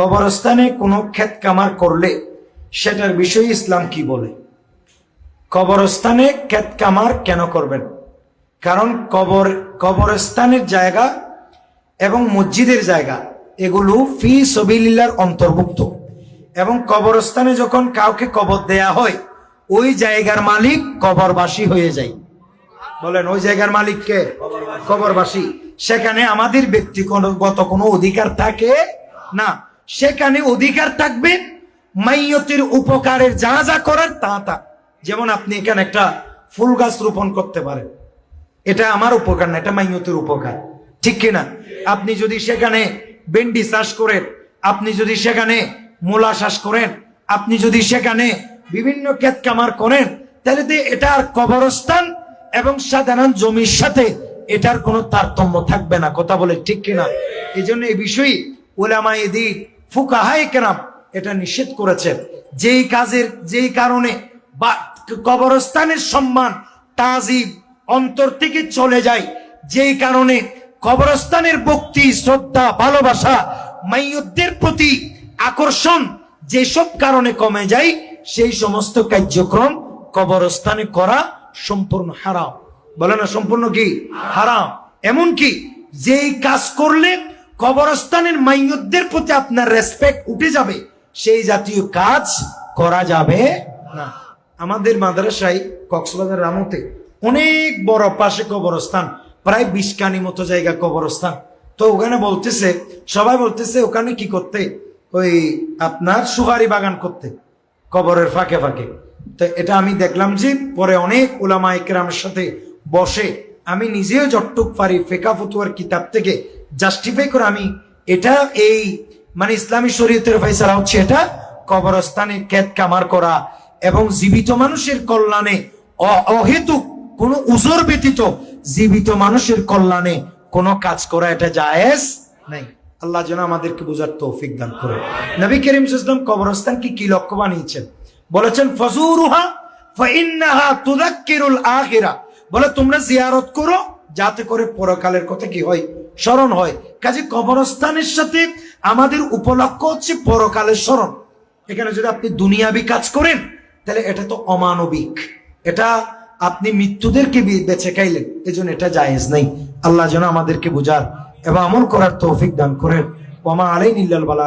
কবরস্থানে কোনো ক্ষেত কামার করলে সেটার বিষয়ে ইসলাম কি বলে? কবরস্থানে ক্ষেত কামার কেন করবেন? কারণ কবর, কবরস্থানের জায়গা এবং মসজিদের জায়গা, এগুলো ফি সবিল্লার অন্তর্ভুক্ত। এবং কবরস্থানে যখন কাউকে কবর দেয়া হয়, ওই জায়গার মালিক কবরবাসী হয়ে যায়। বলেন, ওই জায়গার মালিককে কবরবাসী। সেখানে আমাদের ব্যক্তিগত কোনো অধিকার থাকে না। সেখানে অধিকার থাকবে, মাইয়তের উপকারের যা যা করার তা তা। যেমন আপনি এখানে একটা ফুল গাছ রোপণ করতে পারেন। এটা আমার উপকার না, এটা মাইয়তের উপকার। ঠিক কিনা আপনি যদি সেখানে ভেন্ডি চাষ করেন, আপনি যদি সেখানে মূলা চাষ করেন, আপনি যদি সেখানে বিভিন্ন ক্ষেত কামার করেন, তাহলে তো এটার কবরস্থান এবং সাধারণ জমির সাথে এটার কোনো তারতম্য থাকবে না। কথা বলে ঠিক কিনা এই জন্য এই বিষয়ে ওলামা এদি ফুকাহাই কেরাম এটা নিষেধ করেছেন যেই কাজের, যেই কারণে বা কবরস্থানের সম্মান তাজিব অন্তর থেকে চলে যায়, যেই কারণে কবরস্থানের ভক্তি, শ্রদ্ধা, ভালোবাসা, মাইয়ুদ্দের প্রতি আকর্ষণ যেসব কারণে কমে যায়, সেই সমস্ত কার্যক্রম কবরস্থানে করা সম্পূর্ণ হারাম। বলে না সম্পূর্ণ কি? হারাম। এমন কি যেই কাজ করলে কবরস্থানের মাইয়ুদ্দের প্রতি আপনার রেসপেক্ট উঠে যাবে। সেই জাতীয় কাজ করা যাবে না। আমাদের মাদ্রাসায় কক্সবাজার রামতে অনেক বড় পাশে কবরস্থান, প্রায় বিশ কানি মতো জায়গা কবরস্থান। তো ওখানে বলতেছে, সবাই বলতেছে, ওখানে কি করতে? ওই আপনার সুপারি বাগান করতে, কবরের ফাঁকে ফাঁকে। তো এটা আমি দেখলাম যে পরে অনেক ওলামা একরামের সাথে বসে আমি নিজেও যটটুক পারি ফেকা ফতুয়ার কিতাব থেকে জাস্টিফাই করে আমি এটা এই মানে ইসলামী শরীয়তের ফয়সালা হচ্ছে এটা কবরস্থানে ক্ষেত কামার করা এবং জীবিত মানুষের কল্যাণে অহেতুক কোনো উজোর ব্যতীত জীবিত মানুষের কল্যাণে কোনো কাজ করা এটা জায়েজ নাই। আল্লাহ যেন আমাদেরকে বোঝার তৌফিক দান করে। নবী করিম ইসলাম কবরস্থানকে কি লক্ষ্য বানিয়েছেন? বলেছেন, ফজুরুহা ফাইন্নাহা তুযাক্কিরুল আখিরা। বলে, তোমরা জিয়ারত করো, যাতে করে পরকালের কথা কি হয়? স্মরণ হয়। কাজে কবরস্থানের সাথে আমাদের উপলক্ষ হচ্ছে পরকালের স্মরণ। এখানে যদি আপনি দুনিয়াবি কাজ করেন, তাহলে এটা তো অমানবিক। এটা আপনি মৃত্যুদেরকে বেছে খাইলেন, এজন্য এটা জায়েজ নেই। আল্লাহ যেন আমাদেরকে বুঝার এবং আমল করার তৌফিক দান করেন। ওমা আলাই নিল্লাল বালা